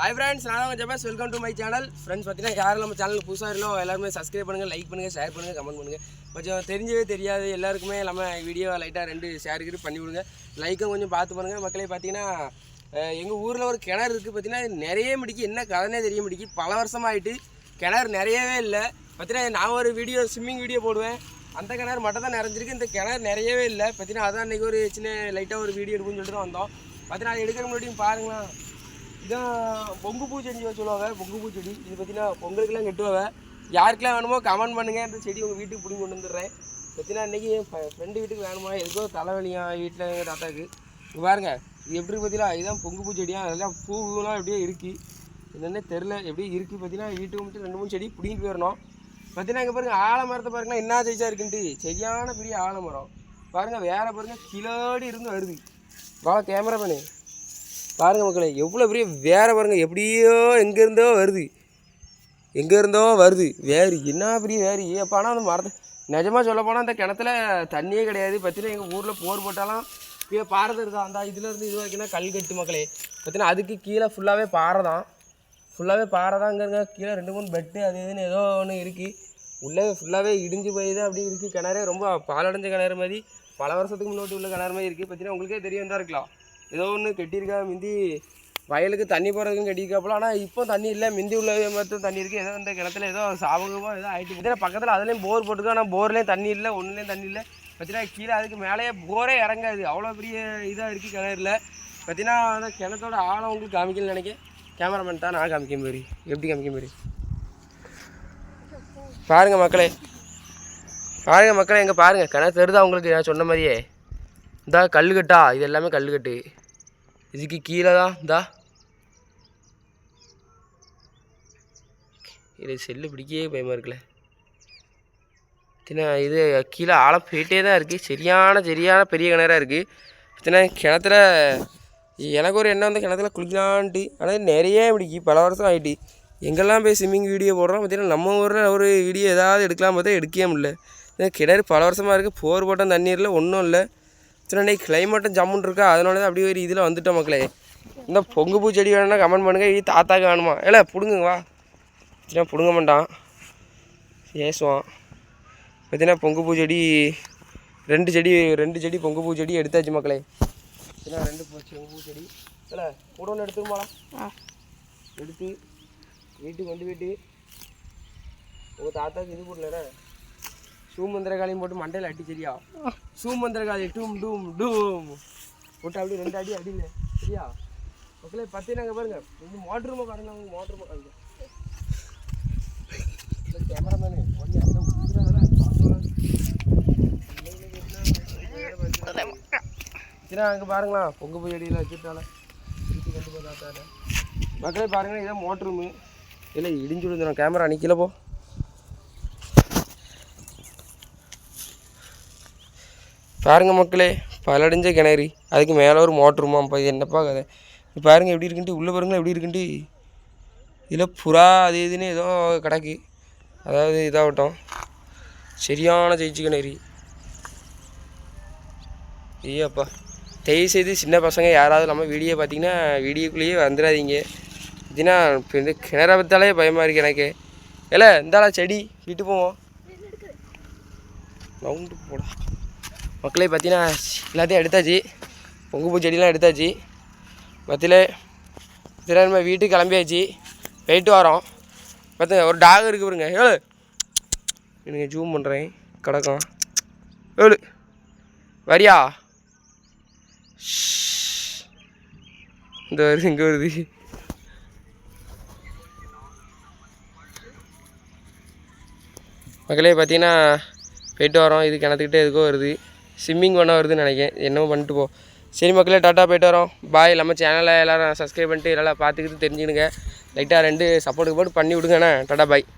High friends நான் தான் ஜபாஸ் welcome to my channel friends பார்த்தீங்கன்னா யாரும் நம்ம சேனல் புதுசாக இருக்கோம் எல்லாருமே சப்ஸ்கிரைப் பண்ணுங்கள் லைக் பண்ணுங்கள் ஷேர் பண்ணுங்கள் கமெண்ட் பண்ணுங்கள் கொஞ்சம் தெரிஞ்சவே தெரியாது எல்லாருக்குமே நம்ம வீடியோ லைட்டாக ரெண்டு ஷேர் கிட்ட பண்ணி விடுங்க. லைக்கும் கொஞ்சம் பார்த்து பண்ணுங்கள் மக்களே பார்த்தீங்கன்னா எங்கள் ஊரில் ஒரு கிணறு இருக்குது பார்த்தீங்கன்னா நிறைய முடிக்கு. என்ன கதனே தெரிய முடிக்கு பல வருஷமாயிட்டு கிணறு நிறையவே இல்லை. பார்த்தீங்கன்னா நான் ஒரு வீடியோ ஸ்விம்மிங் வீடியோ போடுவேன். அந்த கிணறு மட்டும் தான் நிறைஞ்சிருக்கு. இந்த கிணறு நிறையவே இல்லை. பார்த்தீங்கன்னா அதான் அன்றைக்கி ஒரு சின்ன லைட்டாக ஒரு வீடியோ எடுக்குன்னு சொல்லிட்டு தான் வந்தோம். பார்த்தீங்கன்னா அது எடுக்கிற முன்னாடியும் பாருங்களேன். இதான் பொங்கு பூ செடி சொல்லுவாங்க பொங்கு பூ செடி இது பார்த்தீங்கன்னா பொங்கலுக்குலாம் கெட்டுவாங்க. யாருக்கெல்லாம் வேணுமோ கமெண்ட் பண்ணுங்க இந்த செடி உங்கள் வீட்டுக்கு பிடிங்கி கொண்டு வந்துடுறேன். பார்த்தீங்கன்னா இன்றைக்கி ஃப்ரெண்டு வீட்டுக்கு வேணுமா? எதுக்கோ தலைவலியா வீட்டில் எங்கள் தாத்தாக்கு. இங்கே பாருங்கள் இது எப்படி பார்த்தீங்கன்னா இதுதான் பொங்கு பூ செடியா அதெல்லாம் பூவெலாம் எப்படியே இருக்குது என்னென்ன தெரில எப்படி இருக்குது பார்த்தீங்கன்னா வீட்டுக்கு மட்டும் ரெண்டு மூணு செடி பிடிங்கிட்டு போயிடணும். பார்த்தீங்கன்னா இங்கே பாருங்கள் ஆலமரத்தை பாருங்கன்னா என்ன சைஸாக இருக்குன்ட்டு. சரியான பெரிய ஆலமரம். பாருங்கள் வேறு பாருங்கள் கிலோடி இருந்து வருது. வா கேமரா பண்ணு. பாருங்க மக்களே எவ்வளோ பெரிய வேற பாருங்க எப்படியோ எங்கேருந்தோ வருது. எங்கே இருந்தோ வருது. வேறு என்ன பெரிய வேறு? அப்போ ஆனால் அந்த மரத்தை நிஜமாக சொல்ல போனால் அந்த கிணத்துல தண்ணியே கிடையாது. பார்த்தீங்கன்னா எங்கள் ஊரில் போர் போட்டாலும் இப்போ பாறை இருக்கா? அந்த இதுலேருந்து இது வரைக்கும்னா கல் கட்டு மக்களே. பார்த்தீங்கன்னா அதுக்கு கீழே ஃபுல்லாகவே பாறை தான். ஃபுல்லாகவே பாறை தான் இங்கே இருக்க. கீழே ரெண்டு மூணு பெட்டு அது இதுன்னு ஏதோ ஒன்று இருக்குது உள்ளே ஃபுல்லாகவே இடிஞ்சு போய் தான் அப்படி இருக்குது கிணறு ரொம்ப பாலடைஞ்ச கிணறு மாதிரி பல வருஷத்துக்கு முன்னாடி உள்ள கிணறு மாதிரி இருக்குது பார்த்தீங்கன்னா உங்களுக்கே தெரியும் தான் இருக்கலாம் ஏதோ ஒன்று கட்டியிருக்கா மிந்தி வயலுக்கு தண்ணி போகிறதுக்கும் கட்டியிருக்காப்புல. ஆனால் இப்போ தண்ணி இல்லை. மிந்தி உள்ள மட்டும் தண்ணி இருக்குது ஏதோ இந்த கிணத்துல ஏதோ சாபகமாக ஏதோ ஆகிட்டு பார்த்தீங்கன்னா பக்கத்தில் அதுலேயும் போர் போட்டுருக்கு ஆனால் போர்லேயும் தண்ணி இல்லை ஒன்றுலேயும் தண்ணி இல்லை. பார்த்தீங்கன்னா கீழே அதுக்கு மேலேயே போரே இறங்காது. அவ்வளோ பெரிய இதாக இருக்குது கிணறுல பார்த்தீங்கன்னா அந்த கிணத்தோட ஆழம் உங்களுக்கு காமிக்கலன்னு நினைக்கிறேன். கேமராமேன் தான் நான் காமிக்க மாரி எப்படி காமிக்க மாரி பாருங்கள் மக்களே. பாருங்கள் மக்களே எங்கே பாருங்கள் கிணறு தெரியுதா உங்களுக்கு? நான் சொன்ன மாதிரியே. இந்தா கல்லுக்கட்டா இது எல்லாமே கல்லுக்கட்டு இதுக்கு கீழே தான் இந்தா இது செல்லு பிடிக்கவே பயமாக இருக்குல்ல. பார்த்தீங்கன்னா இது கீழே ஆழம் போயிட்டே தான் இருக்குது சரியான சரியான பெரிய கிணறாக இருக்குது பார்த்தீங்கன்னா கிணத்துல எனக்கு ஒரு எண்ணம் வந்து கிணத்துல குளிக்கலான்ட்டு. ஆனால் நிறைய பிடிக்கி பல வருஷம் ஆகிட்டு எங்கெல்லாம் போய் ஸ்விம்மிங் வீடியோ போடுறோம் பார்த்தீங்கன்னா நம்ம ஊரில் ஒரு வீடியோ ஏதாவது எடுக்கலாம் பார்த்தா எடுக்கவே முடியல. கிணறு பல வருஷமாக இருக்குது போர் போட்டோம் தண்ணீரில் ஒன்றும் இல்லை. அன்றைக்கி கிளைமேட்டும் ஜம்முன் இருக்கா? அதனால தான் அப்படியே ஒரு இதில் வந்துட்டோம் மக்களே. இந்த பொங்கு பூ செடி வேணும்னா கமெண்ட் பண்ணுங்கள் இது தாத்தாக்கு வேணுமா? இல்லை பிடுங்குங்க வா. சின்ன பிடுங்க மாட்டான். ஏசுவான் பார்த்தீங்கன்னா பொங்கு பூ செடி ரெண்டு செடி ரெண்டு செடி பொங்கு பூ செடி எடுத்தாச்சு மக்களே. பார்த்தீங்கன்னா ரெண்டு பொங்கு பூ செடி. இல்லை கூட ஒன்று எடுத்துருமாடா எடுத்து வீட்டுக்கு கொண்டு போயிட்டு உங்கள் தாத்தாக்கு இது போடல சூமந்திரகாலையும் போட்டு மண்டையில் அடி சரியா சூமந்திரகாலி டூம் டூம் டூம். போட்டு அப்படியே ரெண்டு அடி அடியில். சரியா? மக்களே பத்தி நாங்கள் பாருங்க. இந்த மோட்ரு ரூமை காணுங்க அவங்க மோட்ரு ரூமை காணுங்க கேமராமேனு கொஞ்சம் அந்த சரி அங்கே பாருங்களா பொங்க போய் அடியில் வச்சுட்டால வீட்டுக்கு கொண்டு போய் மக்களே பாருங்க இதான் மோட்ரு ரூமு இல்லை இடிஞ்சு விழுந்துடும் கேமரா நிற்கல போ. பாருங்க மக்களே பலடைஞ்ச கிணறு. அதுக்கு மேலே ஒரு மோட்டருமா இப்போ இது என்னப்பா கதை? இது பாருங்க எப்படி இருக்குன்ட்டு உள்ளே பாருங்களா எப்படி இருக்குன்ட்டு. இதில் புறா அது இதுன்னு ஏதோ கிடக்கு. அதாவது இதாகட்டும். சரியான ஜெயிச்சு கிணறு. ஐயப்பா தயவு செய்து சின்ன பசங்க யாராவது நம்ம வீடியோ பார்த்தீங்கன்னா வீடியோக்குள்ளேயே வந்துடாதீங்க இதுனா இப்போ இந்த கிணற பார்த்தாலே பயமாக இருக்குது எனக்கு. இல்லை இந்தாடா செடி விட்டு போவோம். ரவுண்டு போடா. மக்களே பார்த்தீங்கன்னா எல்லாத்தையும் எடுத்தாச்சு. பொங்கு பூ செடியெலாம் எடுத்தாச்சு. மத்தியில் இதில் வீட்டுக்கு கிளம்பியாச்சு. போயிட்டு வரோம். பார்த்து ஒரு டாக் இருக்கு பாருங்க. ஏழு. எனக்கு ஜூம் பண்ணுறேன் கிடக்கும். ஏழு. வரியா? ஷ்ஷ். இந்த வருது இங்கே வருது. மக்களே பார்த்தீங்கன்னா போயிட்டு வரோம். இது கிணத்துக்கிட்டே எதுக்கோ வருது. ஸ்விம்மிங் பண்ண வருதுன்னு நினைக்கிறேன். என்னமோ பண்ணிட்டு போ. சரி மக்களே டாட்டா போயிட்டு வரோம். பாய் நம்ம சேனலை எல்லோரும் சப்ஸ்கிரைப் பண்ணிட்டு எல்லாம் பார்த்துக்கிட்டு தெரிஞ்சுக்கிடுங்க. லைட்டாக ரெண்டு சப்போர்ட்டுக்கு போட்டு பண்ணி விடுங்கண்ணே டாட்டா பாய்